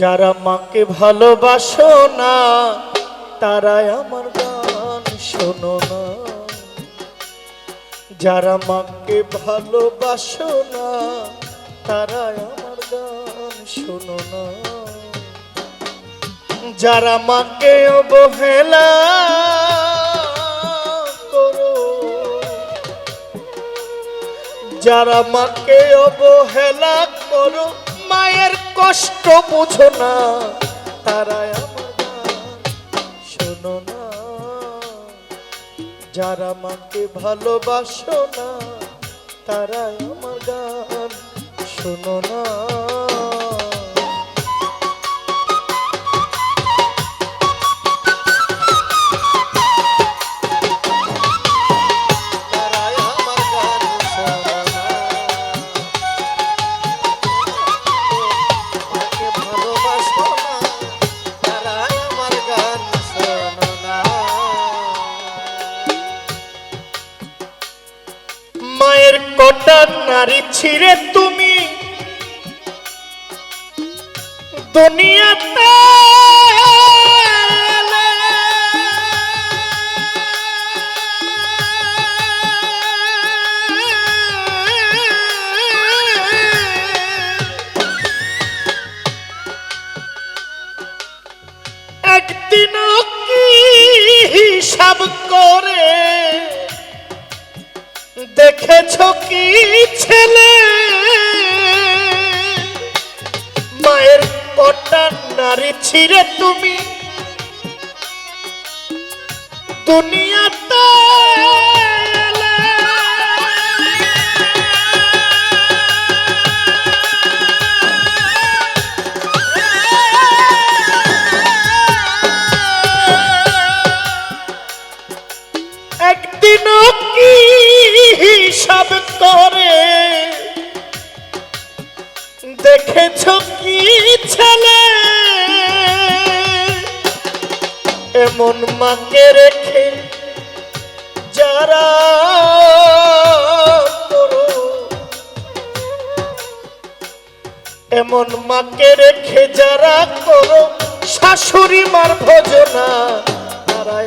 যারা মাকে ভালোবাসো না, তারাই আমার গান শোনো না। যারা মাকে ভালোবাসো না, তারাই আমার গান শোনো না। যারা মাকে অবহেলা করো, যারা মাকে অবহেলা করো, মায়ের কষ্ট বুঝো না, তারা শোনো না। যারা মাকে ভালোবাসো না, তারা আমার গান শোনো না। ছিঁড়ে তুমি দুনিয়াতে। একদিনও কি করে দেখেছ কি ছেলে মায়ের কটা নারী ছিঁড়ে তুমি দুনিয়াতে। একদিনও কি হিসাব করে। দেখেছ কি ছেলে? এমন মাকে রেখে যারা এমন মাকে রেখে যারা করো, শাশুড়ি মার ভোজনা, তারাই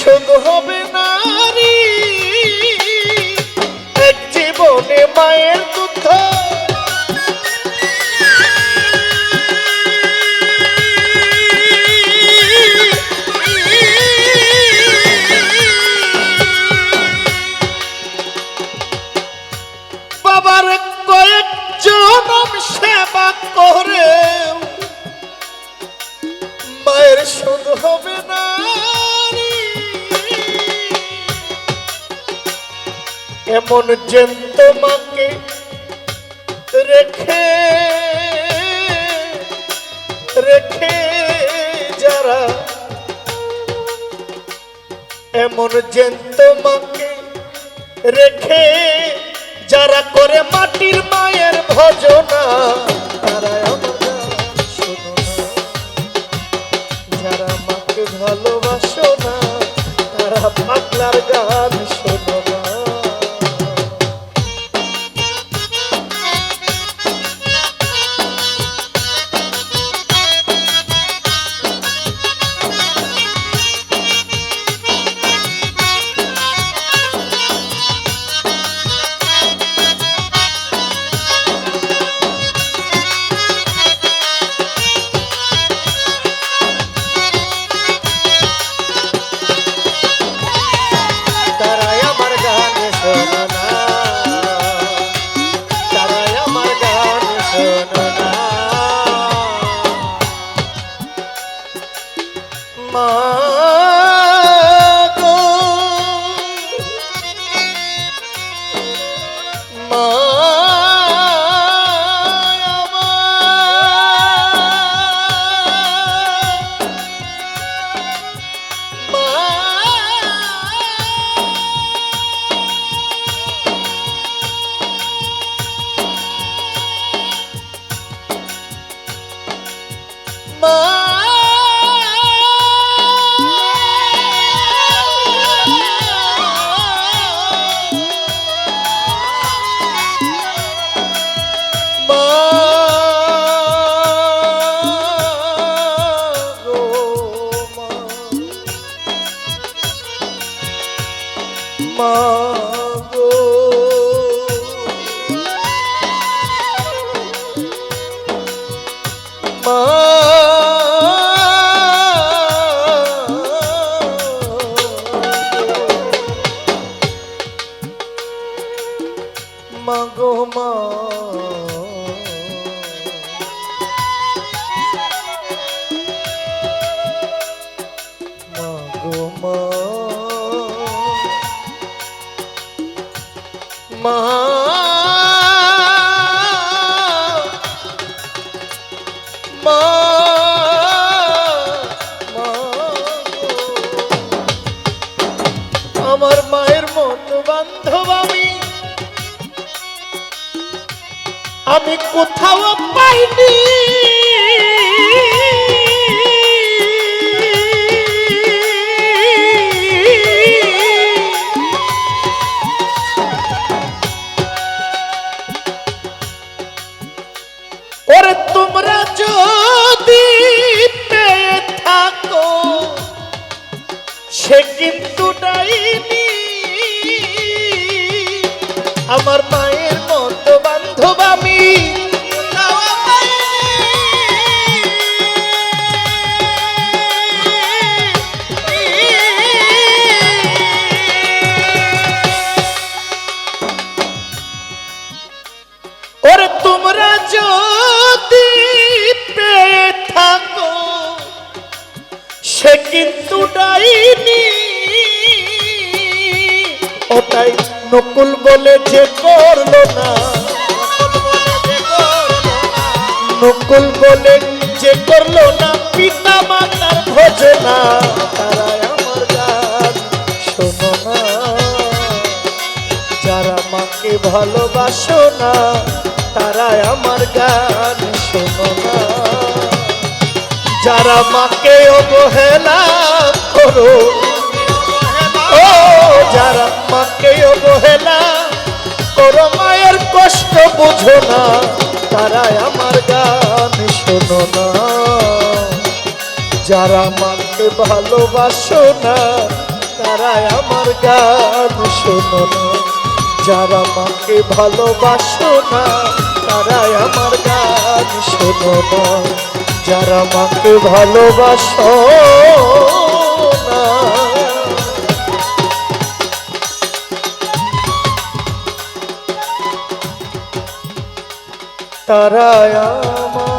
শুধু হবে নারী। এক জীবনে মায়ের এমন জন্ত তোমাকে রেখে রেখে যারা এমন যেন তোমাকে রেখে, যারা করে মাটির মায়ের ভজনা মাগো মা। আমার মায়ের মতো আমি কোথাও পাইনি। থাকো। সে কিন্তু ডাইনি। আমার মায়ের মতো বান্ধব আমি। সে কিন্তু ডাইনি ওটাই নকুল বলে যে করল না। নকুল বলে যে করল না, পিতা মাতার ভোজনা। তারাই আমার গান যারা মাকে ভালোবাসো না, তারাই আমার গান শোনো না। যারা মাকে অবহেলা করো, ও যারা মাকে অবহেলা করো, মায়ের কষ্ট বুঝো না, তারাই আমার গান শোনো না। যারা মাকে ভালোবাসো না, তারাই আমার গান শোনো না। যারা মাকে ভালোবাসো না, তারাই আমার গান শোনো না। যারা মাকে ভালোবাসো না। তারাই আমার